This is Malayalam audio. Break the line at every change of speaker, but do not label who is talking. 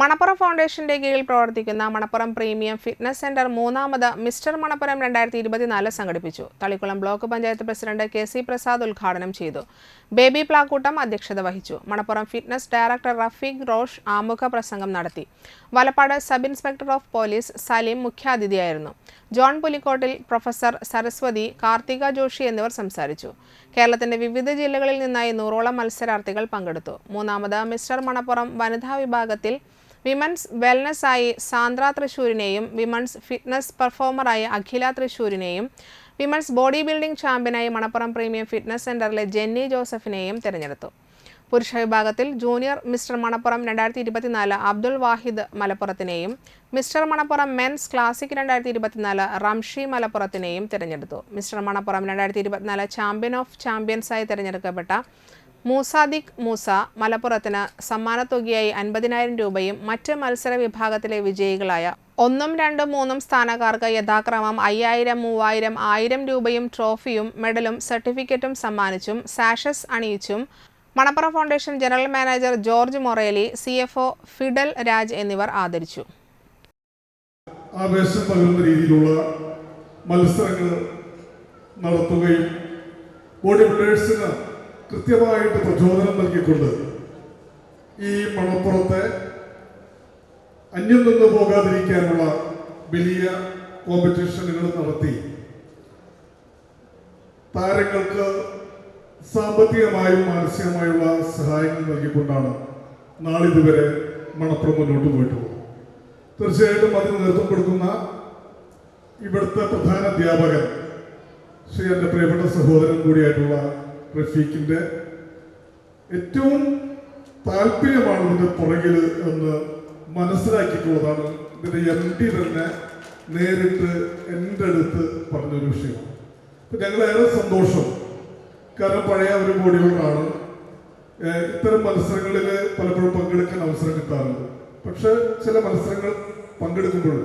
മണപ്പുറം ഫൗണ്ടേഷന്റെ കീഴിൽ പ്രവർത്തിക്കുന്ന മണപ്പുറം പ്രീമിയം ഫിറ്റ്നസ് സെന്റർ മൂന്നാമത് മിസ്റ്റർ മണപ്പുറം രണ്ടായിരത്തി ഇരുപത്തിനാല് സംഘടിപ്പിച്ചു. Thalikulam block panchayat president K C Prasad ഉദ്ഘാടനം ചെയ്തു. ബേബി പ്ലാക്കൂട്ടം അധ്യക്ഷത വഹിച്ചു. മണപ്പുറം ഫിറ്റ്നസ് ഡയറക്ടർ റഫീഖ് റോഷ് ആമുഖ പ്രസംഗം നടത്തി. Valappad sub inspector of police Saleem മുഖ്യാതിഥിയായിരുന്നു. John Pulikkottil professor Saraswathi Karthika Joshi എന്നിവർ സംസാരിച്ചു. കേരളത്തിന്റെ വിവിധ ജില്ലകളിൽ നിന്നായി നൂറോളം മത്സരാർത്ഥികൾ പങ്കെടുത്തു. മൂന്നാമത് മിസ്റ്റർ മണപ്പുറം വനിതാ വിഭാഗത്തിൽ വിമൻസ് ആയി സാന്ദ്ര തൃശൂരിനെയും വിമൻസ് ഫിറ്റ്നസ് പെർഫോമറായി അഖില തൃശൂരിനെയും വിമൻസ് ബോഡി ബിൽഡിംഗ് ചാമ്പ്യനായി മണപ്പുറം പ്രീമിയം ഫിറ്റ്നസ് സെന്ററിലെ ജെന്നി ജോസഫിനെയും തിരഞ്ഞെടുത്തു. പുരുഷ വിഭാഗത്തിൽ ജൂനിയർ മിസ്റ്റർ മണപ്പുറം രണ്ടായിരത്തി ഇരുപത്തിനാല് അബ്ദുൾ വാഹിദ് മലപ്പുറത്തിനെയും മിസ്റ്റർ മണപ്പുറം മെൻസ് ക്ലാസിക് രണ്ടായിരത്തി ഇരുപത്തിനാല് റംഷി മലപ്പുറത്തിനെയും തിരഞ്ഞെടുത്തു. മിസ്റ്റർ മണപ്പുറം രണ്ടായിരത്തി ഇരുപത്തിനാല് ചാമ്പ്യൻ ഓഫ് ചാമ്പ്യൻസായി തിരഞ്ഞെടുക്കപ്പെട്ട മൂസാദിഖ് മൂസ മലപ്പുറത്തിന് സമ്മാനത്തുകയായി അൻപതിനായിരം രൂപയും മറ്റ് മത്സര വിഭാഗത്തിലെ വിജയികളായ ഒന്നും രണ്ടും മൂന്നും സ്ഥാനക്കാർക്ക് യഥാക്രമം അയ്യായിരം മൂവായിരം ആയിരം രൂപയും ട്രോഫിയും മെഡലും സർട്ടിഫിക്കറ്റും സമ്മാനിച്ചും sashes അണിയിച്ചും Manappuram foundation general manager George Moreli C F O Fidel Raj എന്നിവർ ആദരിച്ചു.
ആവേശം പകരുന്ന രീതിയിലുള്ള മത്സരങ്ങൾ നടത്തുകയും ബോഡി കൃത്യമായിട്ട് പ്രചോദനം നൽകിക്കൊണ്ട് ഈ മണപ്പുറത്തെ അന്യം നിന്ന് പോകാതിരിക്കാനുള്ള വലിയ കോമ്പറ്റീഷനുകൾ നടത്തി. താരങ്ങൾക്ക് സാമ്പത്തികമായും മാനസികമായുള്ള സഹായങ്ങൾ നൽകിക്കൊണ്ടാണ് നാളിതുവരെ മണപ്പുറം മുന്നോട്ട് പോയിട്ടുള്ളത് തീർച്ചയായിട്ടും അതിന് നേതൃത്വം കൊടുക്കുന്ന ഇവിടുത്തെ പ്രധാന അധ്യാപകൻ ശ്രീ എന്റെ പ്രിയപ്പെട്ട സഹോദരൻ കൂടിയായിട്ടുള്ള റഫീഖിന്റെ ഏറ്റവും താല്പര്യമാണ് ഇതിന്റെ പുറകിൽ എന്ന് മനസ്സിലാക്കിയിട്ടുള്ളതാണ്. ഇതിന്റെ എം ഡി തന്നെ നേരിട്ട് എന്റെ അടുത്ത് പറഞ്ഞൊരു വിഷയമാണ്. അപ്പം ഞങ്ങളേറെ സന്തോഷം. കാരണം പഴയ ഒരു ബോഡി ഇത്തരം മത്സരങ്ങളിൽ പലപ്പോഴും പങ്കെടുക്കാൻ അവസരം കിട്ടാറുണ്ട്. പക്ഷെ ചില മത്സരങ്ങൾ പങ്കെടുക്കുമ്പോൾ